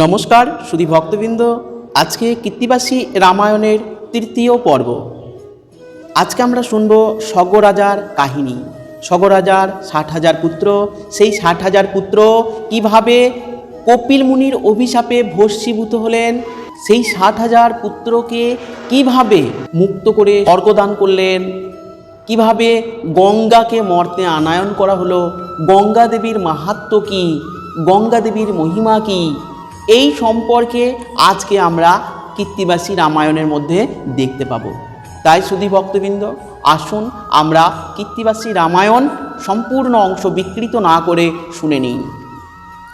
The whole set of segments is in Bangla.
নমস্কার, সুধী ভক্তবৃন্দ। আজকে কীর্তিবাসী রামায়ণের তৃতীয় পর্ব। আজকে আমরা শুনব স্বগরাজার কাহিনী। সগরাজার ষাট হাজার পুত্র। সেই ষাট হাজার পুত্র কীভাবে কপিল মুনির অভিশাপে ভস্মীভূত হলেন, সেই ষাট হাজার পুত্রকে কীভাবে মুক্ত করে অর্ঘদান করলেন, কীভাবে গঙ্গাকে মর্তে আনায়ন করা হলো গঙ্গা দেবীর মাহাত্ম্য কী গঙ্গা দেবীর মহিমা কী এই সম্পর্কে আজকে আমরা কীর্তিবাসী রামায়ণের মধ্যে দেখতে পাবো। তাই সুধী ভক্তবৃন্দ, আসুন আমরা কীর্তিবাসী রামায়ণ সম্পূর্ণ অংশ বিকৃত না করে শুনে নিই।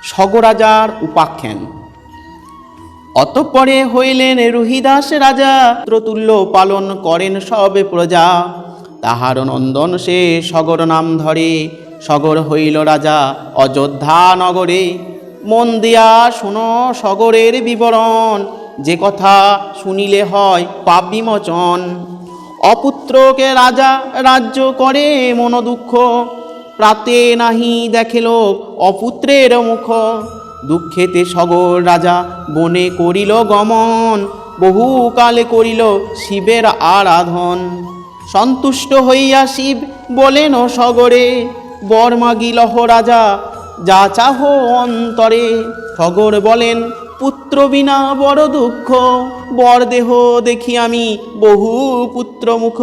সগরাজার উপাখ্যান। অতঃপরে হইলেন রুহিদাস রাজা ত্রতুল্য পালন করেন সবে প্রজা। তাহার নন্দন সে সগর নাম ধরে, সগর হইল রাজা অযোধ্যা নগরে। মন দিয়া শুনো সগরের বিবরণ। যে কথা শুনিলে হয় পাপ বিমোচন অপুত্রকে রাজা রাজ্য করে মন দুঃখ। প্রাতে নাহি দেখে লোক অপুত্রের মুখ। দুঃখেতে সগর রাজা বনে করিল গমন। বহুকালে করিল শিবের আরাধন। সন্তুষ্ট হইয়া শিব বলেন, সগরে বর মাগিলহ রাজা যা চাহ অন্তরে। সগর বলেন, পুত্র বিনা বড় দুঃখ। বর দেহ দেখি আমি বহু পুত্র মুখ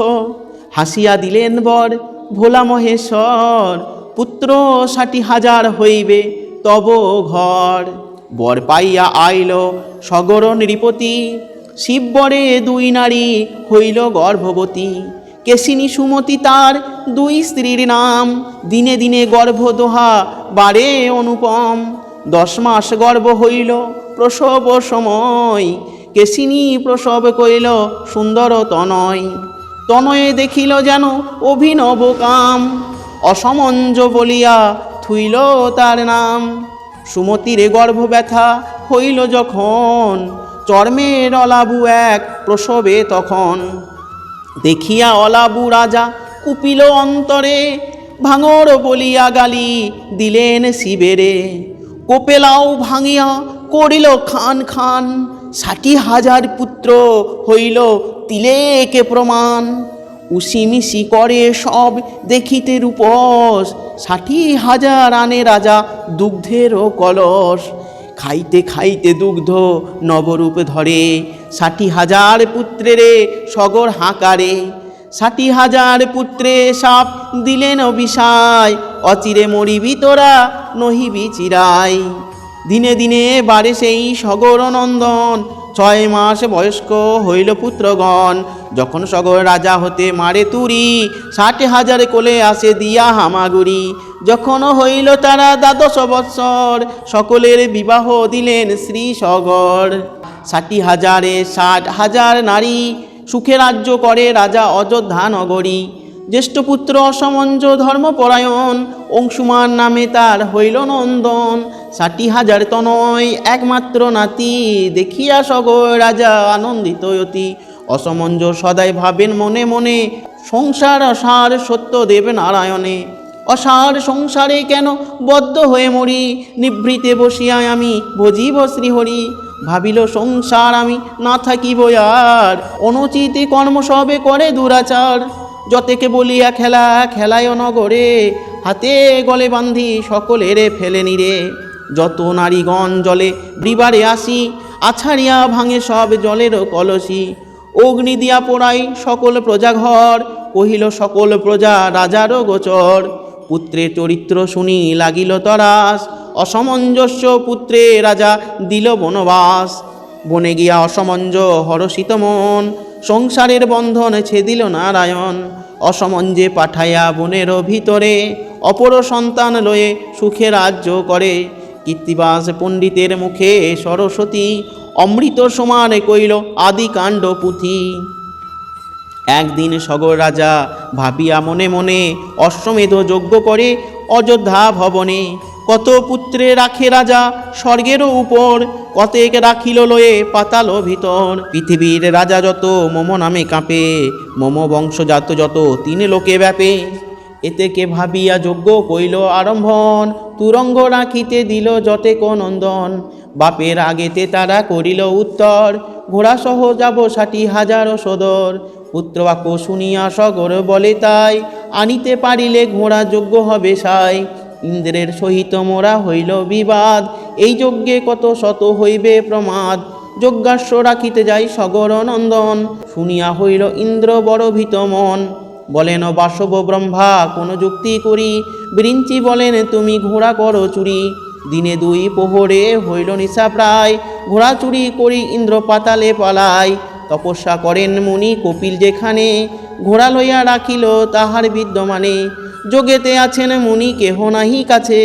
হাসিয়া দিলেন বর, ভোলা মহেশ্বর, পুত্র ষাটি হাজার হইবে, তব ঘর। বর পাইয়া আইল সগর নৃপতি শিববরে দুই নারী হইল গর্ভবতী। কেশিনী সুমতি তার দুই স্ত্রীর নাম। দিনে দিনে গর্ভ দোহা বারে অনুপম। দশ মাস গর্ভ হইল, প্রসব সময়। কেশিনী প্রসব কইল সুন্দর তনয়। তনয়ে দেখিল যেন অভিনব কাম। অসমঞ্জ বলিয়া থুইল তার নাম। সুমতির গর্ভ ব্যথা হইল যখন চর্মের অলাবু এক প্রসবে তখন। দেখিয়া অলাবু রাজা কুপিল অন্তরে, ভাঙর বলিয়া গালি দিলেন শিবেরে। কোপেলাও ভাঙিয়া করিল খান খান, ষাটি হাজার পুত্র হইল তিলেকে প্রমাণ। উসিমিসি করে সব দেখিতে রূপস, ষাটি হাজার আনে রাজা দুগ্ধেরও কলস। খাইতে খাইতে দুগ্ধ নবরূপ ধরে ষাটি হাজার পুত্রেরে সগর হাঁকারে। ষাটি হাজার পুত্রে সাপ দিলেন অভিসায় অচিরে মরিবি তোরা নহিবি চিরাই দিনে দিনে বাড়ে সেই সগর নন্দন, ছয় মাস বয়স্ক হইল পুত্রগণ। যখন সগর রাজা হতে মারে তুরি, ষাট হাজার কোলে আসে দিয়া হামাগুড়ি। যখন হইল তারা দ্বাদশ বৎসর, সকলের বিবাহ দিলেন শ্রী সগর। ষাটি হাজারে ষাট হাজার নারী সুখে রাজ্য করে রাজা অযোধ্যা নগরী। জ্যেষ্ঠ পুত্র অসমঞ্জ ধর্মপরায়ণ, অংশুমান নামে তার হইল নন্দন। ষাটি হাজার তনয়, একমাত্র নাতি, দেখিয়া সগর রাজা আনন্দিত অতি। অসমঞ্জ সদাই ভাবেন মনে মনে, সংসার অসার সত্য দেব নারায়ণে। অসার সংসারে কেন বদ্ধ হয়ে মরি? নিভৃতে বসিয়া আমি ভজিব শ্রীহরি। ভাবিল, সংসার আমি না থাকিব আর। অনুচিত কর্ম সবে করে দুরাচার। যতেকে বলিয়া খেলা, খেলায় নগরে। হাতে গলে বান্ধি সকলের ফেলে নিরে। যত নারীগণ জলে বিবারে আসি, আছাড়িয়া ভাঙে সব জলেরও কলসি। অগ্নি দিয়া পোড়াই সকল প্রজা ঘর কহিল, সকল প্রজা রাজারও গোচর। পুত্রের চরিত্র শুনি লাগিল তরাস। অসমঞ্জস্য পুত্রে রাজা দিল বনবাস। বনে গিয়া অসমঞ্জ হরষিত মন, সংসারের বন্ধন ছেদিল নারায়ণ। অসমঞ্জে পাঠাইয়া বনের ভিতরে অপর সন্তান লয়ে সুখে রাজ্য করে। কীর্তিবাস পণ্ডিতের মুখে সরস্বতী, অমৃত সমানে কইল আদিকাণ্ড পুঁথি। একদিন সগর রাজা ভাবিয়া মনে মনে অশ্বমেধ যজ্ঞ করে অযোধ্যা ভবনে কত পুত্রে রাখে রাজা? স্বর্গেরও উপর কতেক রাখিল লয়ে পাতাল ভিতর। পৃথিবীর রাজা যত মম নামে কাঁপে, মম বংশজাত যত তিন লোকে ব্যাপে। এতে কে ভাবিয়া যজ্ঞ কইল আরম্ভন, তুরঙ্গ রাখিতে দিল যতেক নন্দন। বাপের আগেতে তারা করিল উত্তর, ঘোড়া সহ যাব ষাটি হাজার সদর। পুত্রবাক্য শুনিয়া সগর বলে তাই, আনিতে পারিলে ঘোড়া যোগ্য হবে সাই। ইন্দ্রের সহিত মোরা হইল বিবাদ। এই যজ্ঞে কত শত হইবে প্রমাদ। যজ্ঞাস্য রাখিতে যাই সগর নন্দন। শুনিয়া হইল ইন্দ্র বড় ভীত মন। বলেন বাসব ব্রহ্মা, কোন যুক্তি করি? বৃঞ্চি বলেন, তুমি ঘোড়া করো চুরি। দিনে দুই পোহরে হইল নিশা প্রায়। ঘোড়া চুরি করি ইন্দ্র পাতালে পালায় তপস্যা করেন মুনি কপিল যেখানে। ঘোড়া লইয়া রাখিল তাহার বিদ্যমানে। যোগেতে আছেন মুনি কেহ নাহি কাছে।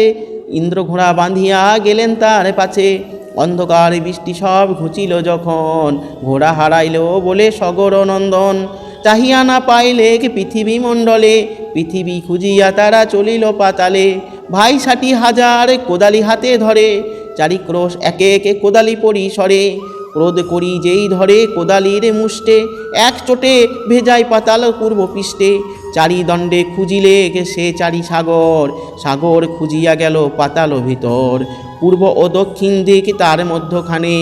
ইন্দ্র ঘোড়া বাঁধিয়া গেলেন তার পাছে। অন্ধকার বৃষ্টি সব ঘুচিল যখন। ঘোড়া হারাইল বলে সগর নন্দন। চাহিয়া না পাইলে পৃথিবী মণ্ডলে। পৃথিবী খুঁজিয়া তারা চলিল পাতালে। ভাই ষাটি হাজার কোদালি হাতে ধরে। চারিক্রোশ একে একে কোদালি পরিসরে। ক্রোধ করি যেই ধরে কোদালির মুষ্টে। এক চোটে ভেজায় পাতাল পূর্ব পৃষ্ঠে। চারি দণ্ডে খুঁজিলে সে চারি সাগর। সাগর খুঁজিয়া গেল পাতাল ভিতর। পূর্ব ও দক্ষিণ দিক তার মধ্যখানে।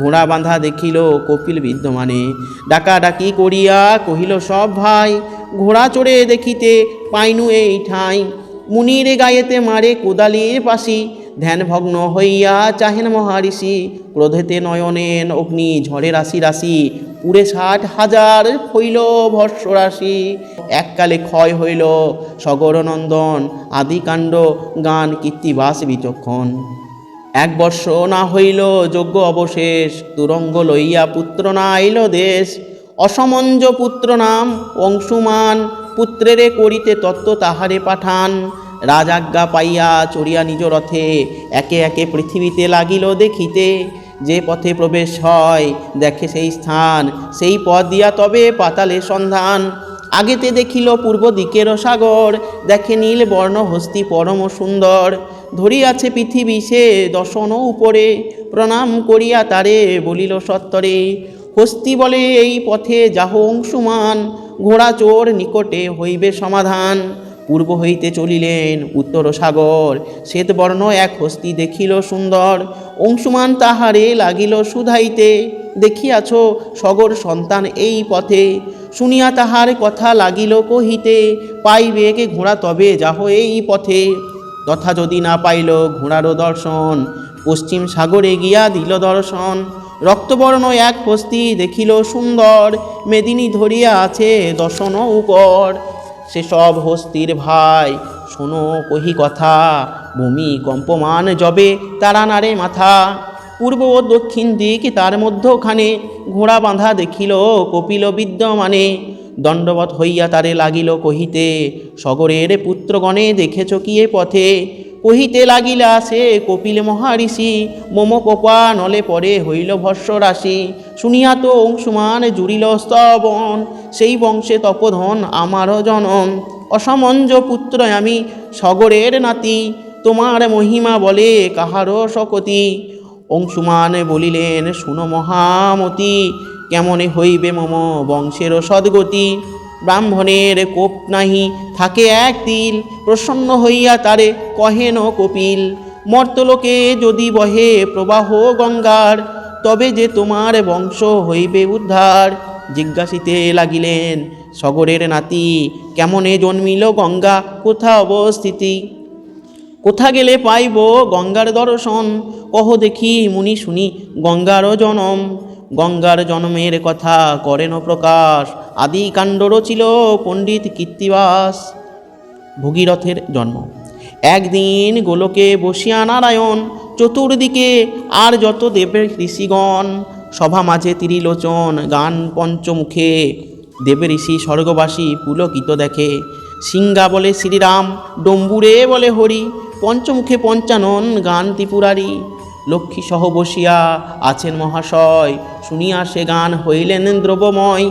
ঘোড়া বাঁধা দেখিল কপিল বিদ্যমানে। ডাকাডাকি করিয়া কহিল, সব ভাই, ঘোড়া চড়ে দেখিতে পাইনু এই ঠাঁই। মুনির গায়েতে মারে কোদালির পাশি। ধ্যানভগ্ন হইয়া চাহেন মহারিষি, ক্রোধেতে নয়নেন অগ্নি, ঝড়ে রাশি রাশি পুরে ষাট হাজার হইল ভস্য রাশি। এককালে ক্ষয় হইল সগরনন্দন আদিকাণ্ড, গান কীর্তিবাস বিচক্ষণ। এক বর্ষ না হইল যোগ্য অবশেষ তুরঙ্গ লইয়া পুত্র না আইল দেশ। অসমঞ্জ পুত্র নাম অংশুমান, পুত্রেরে করিতে তত্ত্ব তাহারে পাঠান। রাজাজ্ঞা পাইয়া চড়িয়া নিজ রথে একে একে পৃথিবীতে লাগিল দেখিতে। যে পথে প্রবেশ হয়, দেখে সেই স্থান, সেই পথ দিয়া তবে পাতালে সন্ধান। আগেতে দেখিল পূর্ব দিকের সাগর, দেখে নীল বর্ণ হস্তি পরম সুন্দর। ধরিয়াছে পৃথিবী সে দর্শন উপরে, প্রণাম করিয়া তারে বলিল সত্তরে, হস্তি বলে এই পথে যাহ অংশুমান, ঘোড়া চোর নিকটে হইবে সমাধান। পূর্ব হইতে চলিলেন উত্তর সাগর। শ্বেতবর্ণ এক হস্তি দেখিল সুন্দর। অংশুমান তাহারে লাগিল সুধাইতে, দেখিয়াছ সগর সন্তান এই পথে। শুনিয়া তাহার কথা লাগিল কহিতে, পাইবে কে ঘোড়া তবে যাহ এই পথে। তথা যদি না পাইল ঘোড়ারও দর্শন, পশ্চিম সাগরে গিয়া দিল দর্শন। রক্তবর্ণ এক হস্তি দেখিল সুন্দর মেদিনী ধরিয়া আছে দর্শন উপর সেসব হস্তির ভাই। শোনো কহি কথা, ভূমি কম্পমান জবে তারা নারে মাথা। পূর্ব ও দক্ষিণ দিক তার মধ্যখানে ঘোড়া বাঁধা দেখিল কপিল বিদ্যমানে। দণ্ডবত হইয়া তারে লাগিল কহিতে, সগরের পুত্রগণে দেখেছ কি এ পথে? কহিতে লাগিলা, সে কপিল মহারিষি, মম কপা নলে পরে হইল ভস্য রাশি শুনিয়া তো অংশুমান জুড়িল স্তবন, সেই বংশে তপধন আমারও জনম অসমঞ্জ পুত্র আমি সগরের নাতি, তোমার মহিমা বলে কাহারও শকতি অংশুমান বলিলেন, শুনো মহামতি, কেমনে হইবে মম বংশের সদ্গতি? ব্রাহ্মণের কোপ নাহি, থাকে এক তিল, প্রসন্ন হইয়া তারে কহেন কপিল, মর্তলোকে যদি বহে প্রবাহ গঙ্গার, তবে যে তোমার বংশ হইবে উদ্ধার। জিজ্ঞাসিতে লাগিলেন, সগরের নাতি, কেমনে জন্মিল গঙ্গা, কোথা অবস্থিতি? কোথা গেলে পাইব গঙ্গার দর্শন? কহ দেখি মুনি শুনি গঙ্গার জনম। গঙ্গার জন্মের কথা করেন প্রকাশ আদি কাণ্ড রচিল পণ্ডিত কীর্তিবাস। ভগীরথের জন্ম। একদিন গোলকে বসিয়া নারায়ণ চতুর্দিকে আর যত দেবের ঋষিগণ, সভা মাঝে ত্রিলোচন, গান পঞ্চমুখে দেব ঋষি স্বর্গবাসী পুলকিত দেখে, সিংহা বলে শ্রীরাম, ডম্বুরে বলে হরি, পঞ্চমুখে পঞ্চানন, গান ত্রিপুরারি। লক্ষ্মী সহ বসিয়া আছেন মহাশয়, শুনিয়া সে গান হইলেন দ্রবময়।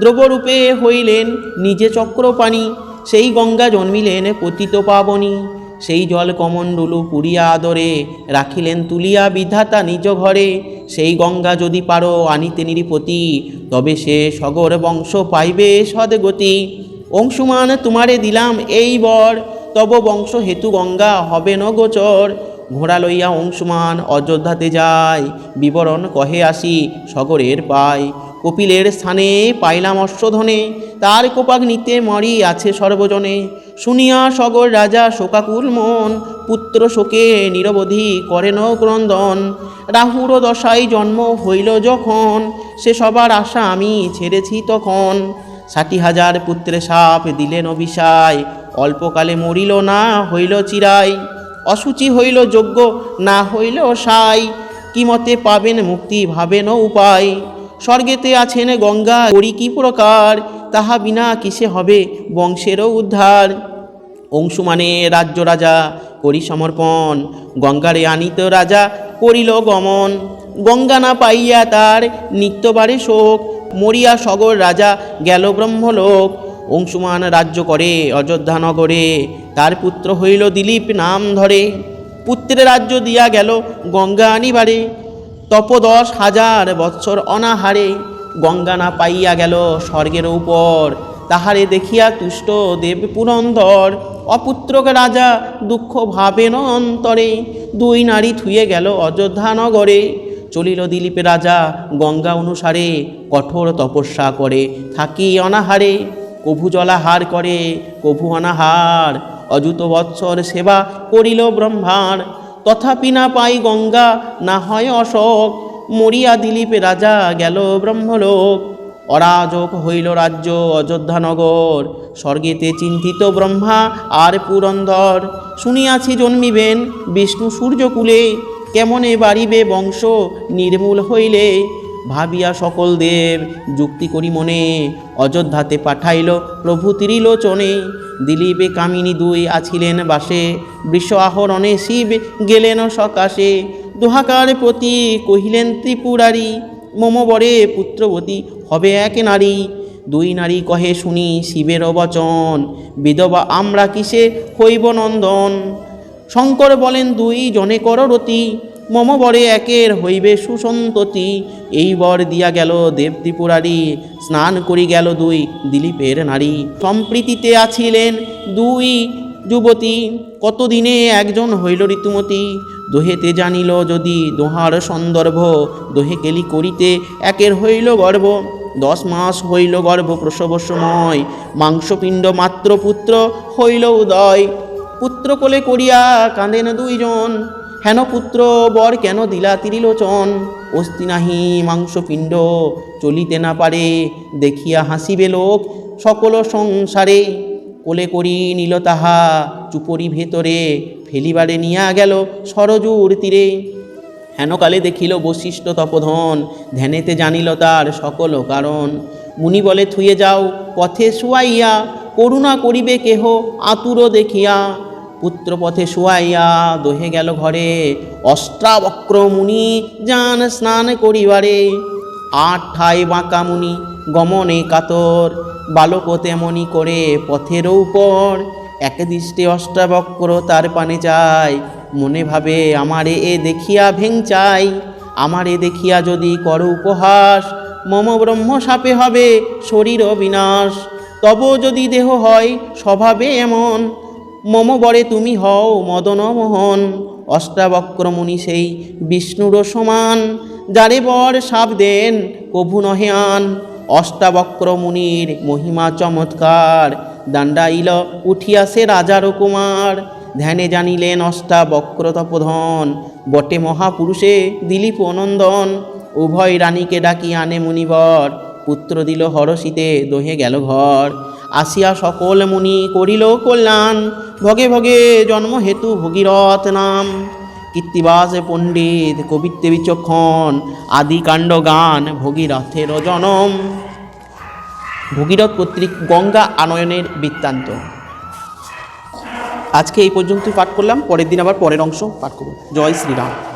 দ্রবরূপে হইলেন নিজে চক্রপাণি। সেই গঙ্গা জন্মিলেন পতিত পাবনী। সেই জল কমণ্ডলু পুরিয়া আদরে রাখিলেন তুলিয়া বিধাতা নিজ ঘরে। সেই গঙ্গা যদি পারো আনিতে নিরিপতি, তবে সে সগর বংশ পাইবে সদগতি। অংশুমান, তোমারে দিলাম এই বর, তব বংশ হেতু গঙ্গা হবে ন গোচর ঘোড়া লইয়া অংশুমান অযোধ্যাতে যায়, বিবরণ কহে আসি সগরের পায় কপিলের স্থানে পাইলাম অশ্বধনে। তার কোপাক নিতে মরি আছে সর্বজনে। শুনিয়া সগর রাজা শোকাকুল মন, পুত্র শোকে নিরবধি করেন ক্রন্দন। রাহুর দশাই জন্ম হইল যখন, সে সবার আশা আমি ছেড়েছি তখন। ষাটি হাজার পুত্রে সাপ দিলেন অভিশায়, অল্পকালে মরিল না হইল চিরাই অসুচি হইল যোগ্য না হইল সাই কি মতে পাবেন মুক্তি ভাবেন উপায়। স্বর্গেতে আছেন গঙ্গা, করি কি প্রকার? তাহা বিনা কিসে হবে বংশেরও উদ্ধার। অংশুমানে রাজ্য রাজা করি সমর্পণ, গঙ্গারে আনিত রাজা করিল গমন। গঙ্গা না পাইয়া তার নিত্যবারে শোক, মরিয়া সগর রাজা গেল ব্রহ্মলোক। অংশুমান রাজ্য করে অযোধ্যা নগরে, তার পুত্র হইল দিলীপ নাম ধরে। পুত্রের রাজ্য দিয়া গেল গঙ্গা আনিবারে। তপদশ হাজার বৎসর অনাহারে গঙ্গা না পাইয়া গেল স্বর্গের উপর। তাহারে দেখিয়া তুষ্ট দেব পুরন্দর, অপুত্রক রাজা দুঃখ ভাবেন অন্তরে। দুই নারী থুয়ে গেল অযোধ্যা নগরে। চলিল দিলীপের রাজা গঙ্গা অনুসারে, কঠোর তপস্যা করে, থাকি অনাহারে। কভু জলাহার করে, কভু অনাহার। অযুত বৎসর সেবা করিল ব্রহ্মার। তথাপি না পাই গঙ্গা, না হয় অশোক। মরিয়া দিলীপে রাজা গেল ব্রহ্মলোক। অরাজক হইল রাজ্য অযোধ্যানগর স্বর্গেতে চিন্তিত ব্রহ্মা আর পুরন্দর। শুনিয়াছি জন্মিবেন বিষ্ণু সূর্যকুলে। কেমনে বাড়িবে বংশ? নির্মূল হইলে ভাবিয়া সকল দেব যুক্তি করি মনে। অযোধ্যাতে পাঠাইল প্রভু ত্রিলোচনে। দিলীপে কামিনী দুই আছিলেন বাসে। বৃষ আহরণে শিব গেলেন সকাশে। দুহাকার প্রতি কহিলেন, ত্রিপুরারি, মম বরে পুত্রবতী, হবে এক নারী। দুই নারী কহে শুনি শিবের বচন। বিধবা আমরা কিসে হইব নন্দন? শঙ্কর বলেন, দুই জনে কররতি মম বরে একের হইবে সুসন্ততি। এই বর দিয়া গেল দেব ত্রিপুরারি স্নান করি গেল দুই দিলীপের নারী। সম্প্রীতিতে আছিলেন দুই যুবতী, কতদিনে একজন হইল ঋতুমতী দোহেতে জানিল যদি দোহার সন্দর্ভ দোহে কেলি করিতে একের হইল গর্ব। দশ মাস হইল গর্ভ প্রসব সময় মাংসপিণ্ড মাত্র পুত্র হইল উদয়। পুত্র কোলে করিয়া কাঁদেন দুইজন। হেন পুত্র বর কেন দিলা তিরিলোচন? অস্তি নাহি মাংসপিণ্ড চলিতে না পারে, দেখিয়া হাসিবে লোক সকল সংসারে। কোলে করি নিল তাহা, চুপরি ভেতরে ফেলিবারে নিয়া গেল সরজুর তীরে। হেনকালে দেখিল বশিষ্ঠ তপধন, ধ্যানেতে জানিল তার সকল কারণ। মুনি বলে, থুয়ে যাও, পথে শুয়াইয়া, করুণা করিবে কেহ আতুর দেখিয়া। পুত্র পথে শুয়াইয়া দহে গেল ঘরে। অষ্ট্রাবক্র মুনি যান স্নান করিবারে। আট ঠাই বাঁকা মুনি গমনে কাতর। বালক তেমনি করে পথের উপর। এক দৃষ্টে অষ্টাবক্র তার পানে যায়। মনে ভাবে, আমারে এ দেখিয়া ভেং চাই আমারে দেখিয়া যদি কর উপহাস, মম ব্রহ্ম সাপে হবে শরীর বিনাশ। তব যদি দেহ হয় স্বভাবে এমন। মম বরে তুমি হও মদন মোহন। অষ্টাবক্র মুনি সেই বিষ্ণুর সমান। যারে বর সাপ দেন কভু নহে আন। অষ্টাবক্র মুনির মহিমা চমৎকার। দাণ্ডাইল উঠিয়াছে রাজার কুমার। ধ্যানে জানিলেন অষ্টাবক্র তপধন, বটে মহাপুরুষে দিলীপ নন্দন। উভয় রানীকে ডাকি আনে মুনিবর, পুত্র দিল হরষিতে দোহে গেল ঘর। আসিয়া সকল মুনি করিল কল্যাণ। ভগে ভগে জন্ম হেতু ভগীরথ নাম। কীর্তিবাস পণ্ডিত, কবিত্বে বিচক্ষণ আদিকাণ্ড গান ভগীরথের জনম। ভগীরথ কর্তৃক গঙ্গা আনয়নের বৃত্তান্ত। আজকে এই পর্যন্তই পাঠ করলাম, পরের দিন আবার পরের অংশ পাঠ করব। জয় শ্রীরাম।